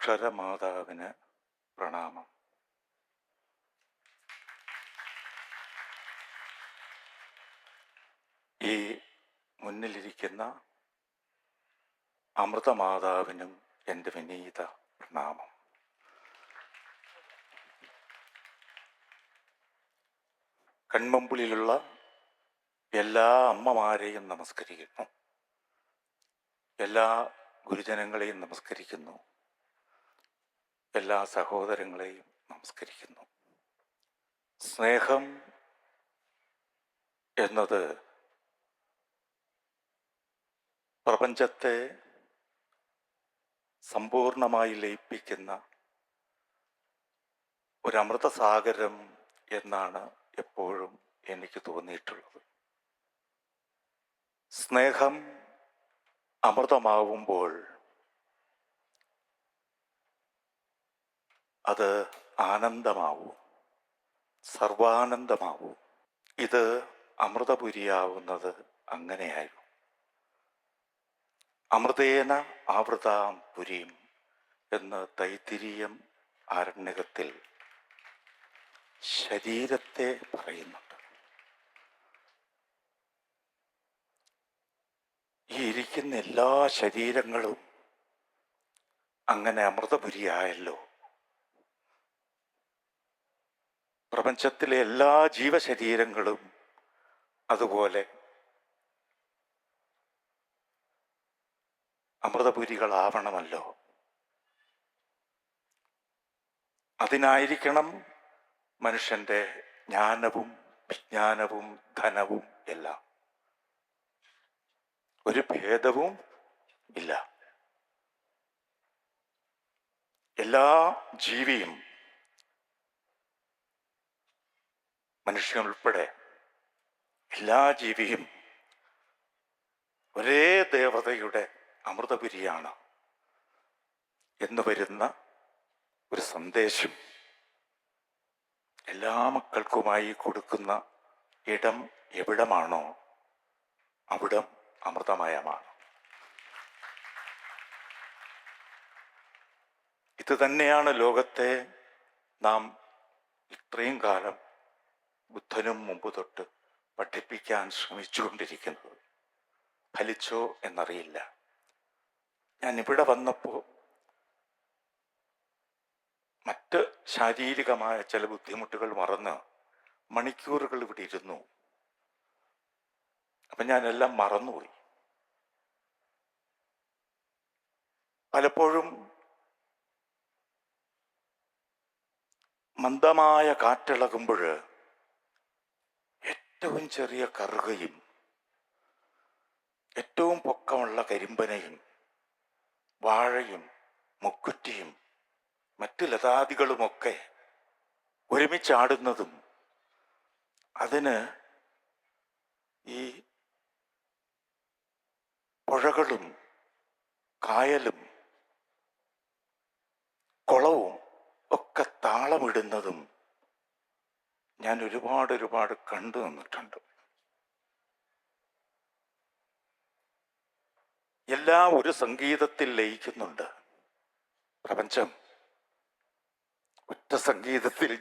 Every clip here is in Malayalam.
അക്ഷരമാതാവിന് പ്രണാമം. ഈ മുന്നിലിരിക്കുന്ന അമൃതമാതാവിനും എന്റെ വിനീത പ്രണാമം. കൺമമ്പുളിലുള്ള എല്ലാ അമ്മമാരെയും നമസ്കരിക്കുന്നു. എല്ലാ ഗുരുജനങ്ങളെയും നമസ്കരിക്കുന്നു. എല്ലാ സഹോദരങ്ങളെയും നമസ്കരിക്കുന്നു. സ്നേഹം എന്നത് പ്രപഞ്ചത്തെ സമ്പൂർണമായി ലയിപ്പിക്കുന്ന ഒരു അമൃതസാഗരം എന്നാണ് എപ്പോഴും എനിക്ക് തോന്നിയിട്ടുള്ളത്. സ്നേഹം അമൃതമാവുമ്പോൾ അത് ആനന്ദമാവും. സർവാനന്ദമാവും. ഇത് അമൃതപുരിയാവുന്നത് അങ്ങനെയായിരുന്നു. അമൃതേന ആവൃതാം പുരിയും എന്ന് തൈത്തിരീയം ആരണ്യകത്തിൽ ശരീരത്തെ പറയുന്നുണ്ട്. ഈ ഇരിക്കുന്ന എല്ലാ ശരീരങ്ങളും അങ്ങനെ അമൃതപുരിയായല്ലോ. പ്രപഞ്ചത്തിലെ എല്ലാ ജീവശരീരങ്ങളും അതുപോലെ അമൃതപുരികളാവണമല്ലോ. അതിനായിരിക്കണം മനുഷ്യന്റെ ജ്ഞാനവും വിജ്ഞാനവും ധനവും എല്ലാം. ഒരു ഭേദവും ഇല്ല. എല്ലാ ജീവിയും മനുഷ്യൻ ഉൾപ്പെടെ എല്ലാ ജീവിയും ഒരേ ദേവതയുടെ അമൃതപുരിയാണ് എന്ന് വരുന്ന ഒരു സന്ദേശം എല്ലാ മക്കൾക്കുമായി കൊടുക്കുന്ന ഇടം എവിടമാണോ അവിടം അമൃതമയമാണ്. ഇത് തന്നെയാണ് ലോകത്തെ നാം ഇത്രയും കാലം ബുദ്ധനും മുമ്പ് തൊട്ട് പഠിപ്പിക്കാൻ ശ്രമിച്ചുകൊണ്ടിരിക്കുന്നത്. ഫലിച്ചോ എന്നറിയില്ല. ഞാൻ ഇവിടെ വന്നപ്പോൾ മറ്റ് ശാരീരികമായ ചില ബുദ്ധിമുട്ടുകൾ മറന്ന് മണിക്കൂറുകൾ ഇവിടെ ഇരുന്നു. അപ്പം ഞാനെല്ലാം മറന്നുപോയി. പലപ്പോഴും മന്ദമായ കാറ്റിളകുമ്പോൾ ഏറ്റവും ചെറിയ കറുകയും ഏറ്റവും പൊക്കമുള്ള കരിമ്പനയും വാഴയും മുക്കുറ്റിയും മറ്റു ലതാദികളുമൊക്കെ ഒരുമിച്ചാടുന്നതും അതിന് ഈ പുഴകളും കായലും കുളവും ഒക്കെ താളമിടുന്നതും ഞാൻ ഒരുപാട് ഒരുപാട് കണ്ടു നിന്നിട്ടുണ്ട്. എല്ലാം ഒരു സംഗീതത്തിൽ ലയിക്കുന്നുണ്ട്. പ്രപഞ്ചം ഒറ്റ സംഗീതത്തിൽ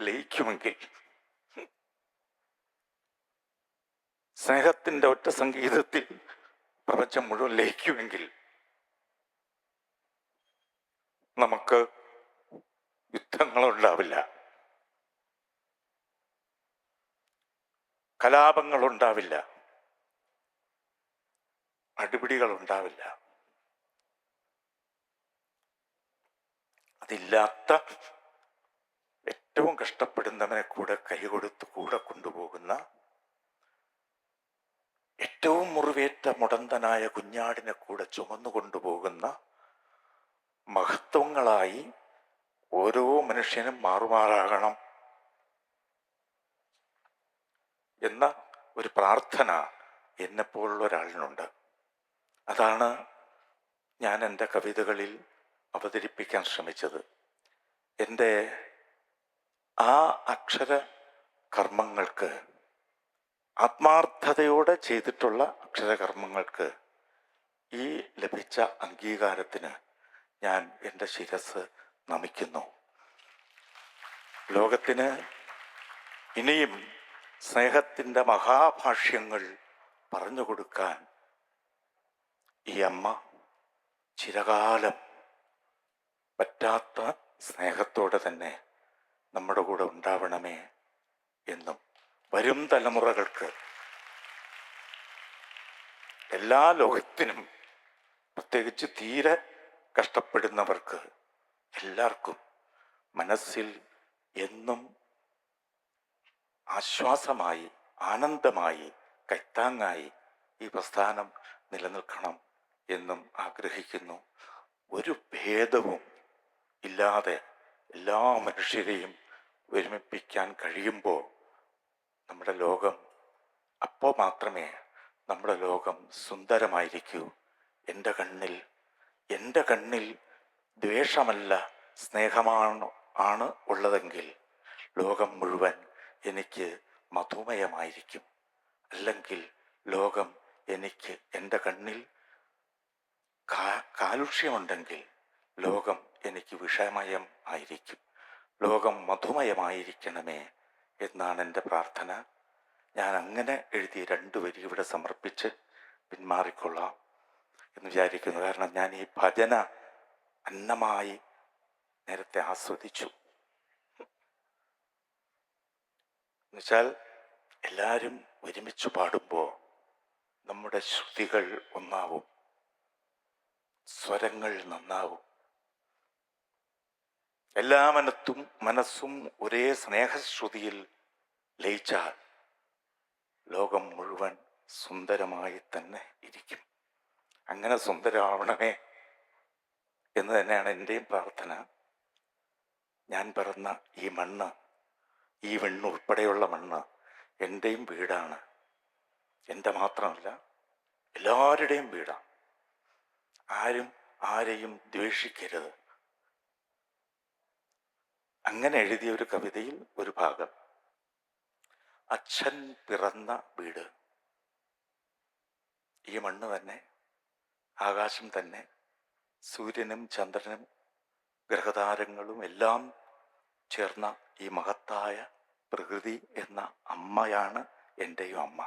ലയിക്കുമെങ്കിൽ. സ്നേഹത്തിന്റെ ഒറ്റ സംഗീതത്തിൽ പ്രപഞ്ചം മുഴുവൻ ലയിക്കുമെങ്കിൽ നമുക്ക് യുദ്ധങ്ങളുണ്ടാവില്ല. കലാപങ്ങളുണ്ടാവില്ല. അടിപിടികൾ ഉണ്ടാവില്ല അതില്ലാത്ത ഏറ്റവും കഷ്ടപ്പെടുന്നവനെ കൂടെ കൈകൊടുത്ത് കൂടെ കൊണ്ടുപോകുന്ന ഏറ്റവും മുറിവേറ്റ മുടന്തനായ കുഞ്ഞാടിനെ കൂടെ ചുമന്നു കൊണ്ടുപോകുന്ന മഹത്വങ്ങളായി ഓരോ മനുഷ്യനും മാറുമാറാകണം. എന്ന ഒരു പ്രാർത്ഥന എന്നെപ്പോലുള്ള ഒരാളിനുണ്ട്. അതാണ് ഞാൻ എന്റെ കവിതകളിൽ അവതരിപ്പിക്കാൻ ശ്രമിച്ചത്. എന്റെ ആ അക്ഷര കർമ്മങ്ങൾക്ക് ആത്മാർത്ഥതയോടെ ചെയ്തിട്ടുള്ള അക്ഷരകർമ്മങ്ങൾക്ക് ഈ ലഭിച്ച അംഗീകാരത്തിന് ഞാൻ എന്റെ ശിരസ് നമിക്കുന്നു. ലോകത്തിന് ഇനിയും സ്നേഹത്തിന്റെ മഹാഭാഷ്യങ്ങൾ പറഞ്ഞു കൊടുക്കാൻ ഈ അമ്മ ചിരകാലം പറ്റാത്ത സ്നേഹത്തോടെ തന്നെ നമ്മുടെ കൂടെ ഉണ്ടാവണമേ എന്നും വരും തലമുറകൾക്ക് എല്ലാ ലോകത്തിനും പ്രത്യേകിച്ച് തീരെ കഷ്ടപ്പെടുന്നവർക്ക് എല്ലാവർക്കും മനസ്സിൽ എന്നും ആശ്വാസമായി ആനന്ദമായി കൈത്താങ്ങായി ഈ പ്രസ്ഥാനം നിലനിൽക്കണം എന്നും ആഗ്രഹിക്കുന്നു. ഒരു ഭേദവും ഇല്ലാതെ എല്ലാ മനുഷ്യരെയും ഒരുമിപ്പിക്കാൻ കഴിയുമ്പോൾ നമ്മുടെ ലോകം അപ്പോൾ മാത്രമേ നമ്മുടെ ലോകം സുന്ദരമായിരിക്കൂ. എന്റെ കണ്ണിൽ എന്റെ കണ്ണിൽ ദ്വേഷമല്ല സ്നേഹമാണ് ആണ് ഉള്ളതെങ്കിൽ ലോകം മുഴുവൻ എനിക്ക് മധുമയമായിരിക്കും. അല്ലെങ്കിൽ ലോകം എനിക്ക് എന്റെ കണ്ണിൽ കാലുഷ്യമുണ്ടെങ്കിൽ ലോകം എനിക്ക് വിഷമയം ആയിരിക്കും. ലോകം മധുമയമായിരിക്കണമേ എന്നാണ് എന്റെ പ്രാർത്ഥന. ഞാൻ അങ്ങനെ എഴുതിയ രണ്ടു വരി ഇവിടെ സമർപ്പിച്ച് പിന്മാറിക്കൊള്ളാം എന്ന് വിചാരിക്കുന്നു. കാരണം ഞാൻ ഈ ഭജന അന്നമായി നേരത്തെ ആസ്വദിച്ചു. എന്നുവെച്ചാൽ എല്ലാവരും ഒരുമിച്ച് പാടുമ്പോൾ നമ്മുടെ ശ്രുതികൾ ഒന്നാവും. സ്വരങ്ങൾ നന്നാവും. എല്ലാ മനത്തും മനസ്സും ഒരേ സ്നേഹശ്രുതിയിൽ ലയിച്ചാൽ ലോകം മുഴുവൻ സുന്ദരമായി തന്നെ ഇരിക്കും. അങ്ങനെ സുന്ദരമാവണമേ എന്ന് തന്നെയാണ് എന്റെയും പ്രാർത്ഥന. ഞാൻ പിറന്ന ഈ മണ്ണ് ഈ മണ്ണ് ഉൾപ്പെടെയുള്ള മണ്ണ് എന്റെയും വീടാണ്. എന്റെ മാത്രമല്ല എല്ലാവരുടെയും വീടാണ് ആരും ആരെയും ദ്വേഷിക്കരുത്. അങ്ങനെ എഴുതിയ ഒരു കവിതയിൽ ഒരു ഭാഗം. അച്ഛൻ പിറന്ന വീട്. ഈ മണ്ണ് തന്നെ ആകാശം തന്നെ സൂര്യനും ചന്ദ്രനും ഗ്രഹതാരങ്ങളും എല്ലാം ചേർന്ന ഈ മഹത്തായ പ്രകൃതി എന്ന അമ്മയാണ് എന്റെയും അമ്മ.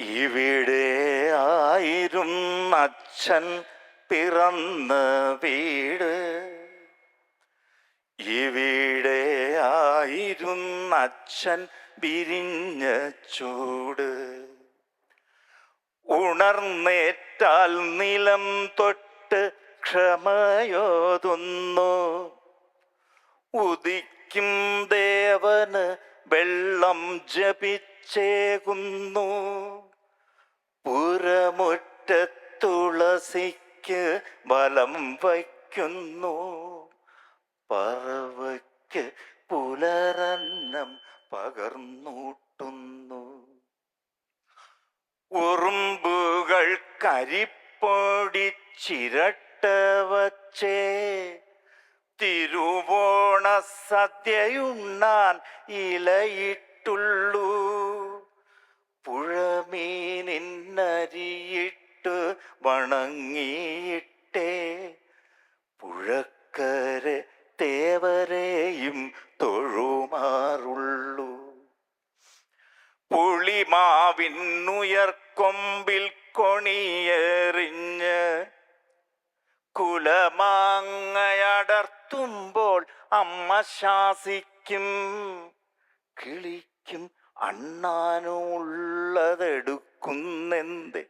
ഇവിടെ ആയിരുന്ന അച്ഛൻ പിറന്ന വീട്. ഇവിടെ ആയിരുന്ന അച്ഛൻ വിരിഞ്ഞ ചൂട്. ഉണർന്നേറ്റാൽ നിലം തൊട്ട് ക്ഷമയോതുന്നു. ഉദിക്കും ദേവന് വെള്ളം ജപിച്ചേകുന്നു. പുരമുറ്റത്തുളസിക്ക് ബലം വയ്ക്കുന്നു. പറവയ്ക്ക് പുലരന്നം പകർന്നൂട്ടുന്നു. ഉറുമ്പുകൾ കരിപ്പൊടി ചിരട്ട വച്ചേ തിരുവോണ സദ്യയുണ്ണാൻ ഇലയിട്ടുള്ളൂ. ശാസിക്കും കിളിക്കും അണ്ണാനുമുള്ളതെടുക്കുന്നെന്ത്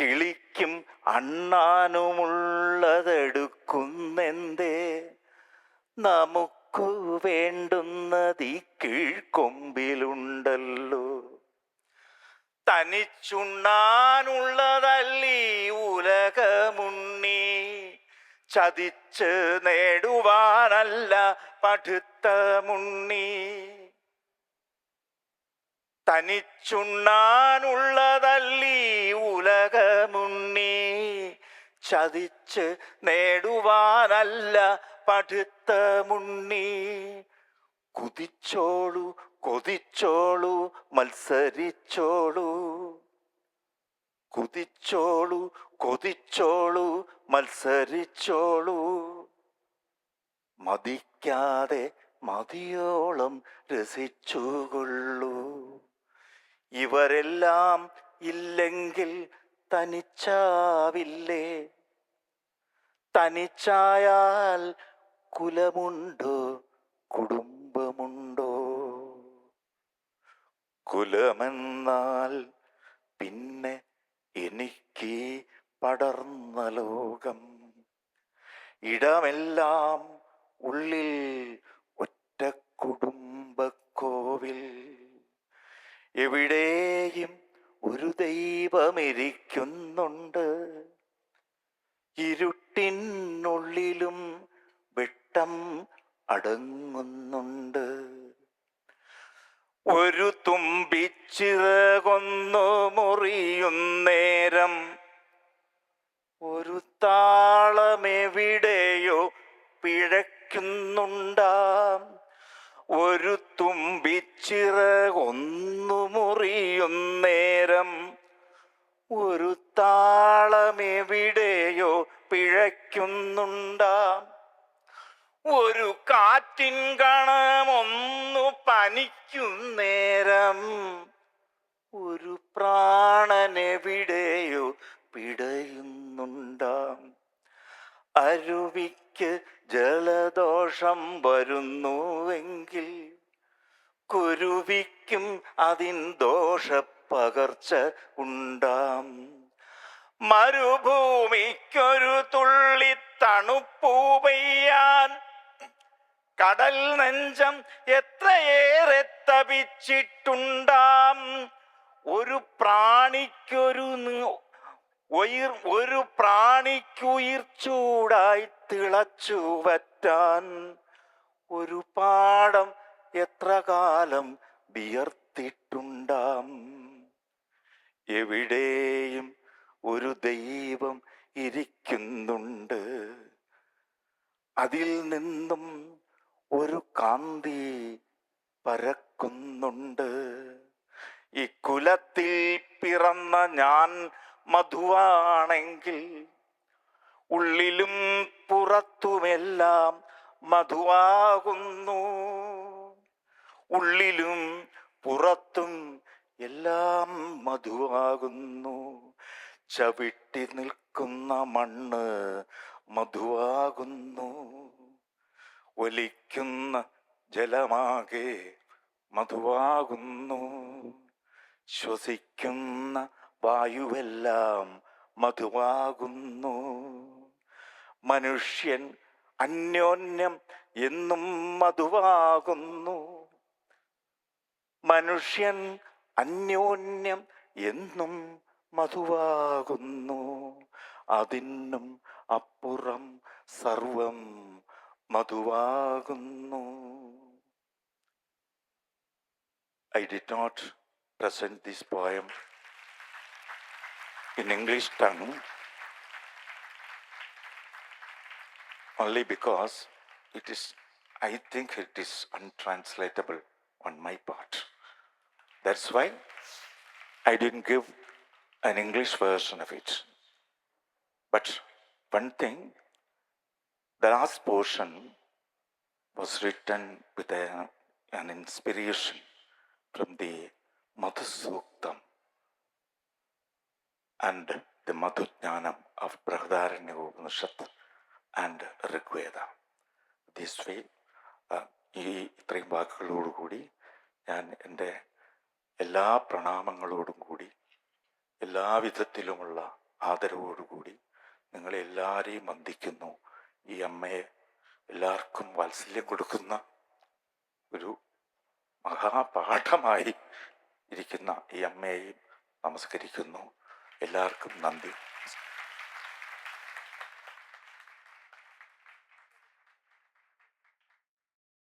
കിളിക്കും അണ്ണാനുമുള്ളതെടുക്കുന്നെന്തേ നമുക്കു വേണ്ടുന്നത് ഈ കീഴ്ക്കൊമ്പിലുണ്ടല്ലോ. തനിച്ചുണ്ണാനുള്ളതല്ലീ ഉലകമുണ്ണി ചതിച്ച് നേടുവാനല്ല പഠിത്ത മുണ്ണി. തനിച്ചുണ്ണാനുള്ളതല്ലീ ഉലകമുണ്ണി. ചതിച്ച് നേടുവാനല്ല പഠിത്ത മുണ്ണി. കുതിച്ചോളൂ കൊതിച്ചോളൂ മത്സരിച്ചോളൂ. കുതിച്ചോളൂ കൊതിച്ചോളൂ മത്സരിച്ചോളൂ. മതിക്കാതെ മതിയോളം രസിച്ചുകൊള്ളൂ. ഇവരെല്ലാം ഇല്ലെങ്കിൽ തനിച്ചാവില്ലേ? തനിച്ചായാൽ കുലമുണ്ടോ കുടുംബമുണ്ടോ? കുലമെന്നാൽ പിന്നെ എനിക്ക് പടർന്ന ലോകം. ഇടമെല്ലാം ഉള്ളിൽ ഒറ്റ കുടുംബക്കോവിൽ. എവിടെയും ഒരു ദൈവമിരിക്കുന്നുണ്ട്. ഇരുട്ടിനുള്ളിലും വെട്ടം അടങ്ങുന്നുണ്ട്. ഒരു തുമ്പിച്ചിറകൊന്നു മുറിയുന്നേരം ഒരു താളമെവിടെയോ പിഴയ്ക്കുന്നുണ്ടാം. ഒരു തുമ്പിച്ചിറകൊന്നു മുറിയുന്നേരം ഒരു താളമെവിടെയോ പിഴയ്ക്കുന്നുണ്ടാം. ഒരു കാറ്റിൻ കണമൊന്നു പനിക്കുന്നേരം ഒരു പ്രാണനെവിടെയോ പിടയുന്നുണ്ടാം. അരുവിക്ക് ജലദോഷം വരുന്നുവെങ്കിൽ കുരുവിക്കും അതിൻ ദോഷപ്പകർച്ച ഉണ്ടാം. മരുഭൂമിക്കൊരു തുള്ളി തണുപ്പൂ പെയ്യാൻ കടൽ നെഞ്ചം എത്രയേറെ തപിച്ചിട്ടുണ്ടാം. ഒരു പ്രാണിക്കൊരു ഒരു പ്രാണിക്കുയിർ ചൂടായി തിളച്ചു വറ്റാൻ. ഒരു പാടം എത്ര കാലം വിയർത്തിട്ടുണ്ടാം. എവിടെയും ഒരു ദൈവം ഇരിക്കുന്നുണ്ട്. അതിൽ നിന്നും ഒരു കാന്തി പരക്കുന്നുണ്ട്. ഈ കുലത്തിൽ പിറന്ന ഞാൻ മധുവാണെങ്കിൽ ഉള്ളിലും പുറത്തുമെല്ലാം മധുവാകുന്നു. ഉള്ളിലും പുറത്തും എല്ലാം മധുവാകുന്നു. ചവിട്ടി നിൽക്കുന്ന മണ്ണ് മധുവാകുന്നു. ഒലിക്കുന്ന ജലമാകെ മധുവാകുന്നു. ശ്വസിക്കുന്ന വായുവെല്ലാം മധുവാകുന്നു. മനുഷ്യൻ അന്യോന്യം എന്നും മധുവാകുന്നു. മനുഷ്യൻ അന്യോന്യം എന്നും മധുവാകുന്നു. അതിനും അപ്പുറം സർവം മധുവാകുന്നു I did not present this poem in English tongue only because it is, I think it is untranslatable on my part. That's why I didn't give an English version of it. But one thing, the last portion was written with a, an inspiration from the Madhusuktam and the Madhujnanam of Brahadaranya Upanishad and Rigveda. This way, uh, ഈ ഇത്രയും വാക്കുകളോടുകൂടി ഞാൻ എന്റെ എല്ലാ പ്രണാമങ്ങളോടും കൂടി എല്ലാ വിധത്തിലുമുള്ള ആദരവോടുകൂടി നിങ്ങളെല്ലാവരെയും വന്ദിക്കുന്നു ഈ അമ്മയെ എല്ലാവർക്കും വാത്സല്യം കൊടുക്കുന്ന ഒരു മഹാപാഠമായി ഇരിക്കുന്ന ഈ അമ്മയെയും നമസ്കരിക്കുന്നു. എല്ലാവർക്കും നന്ദി.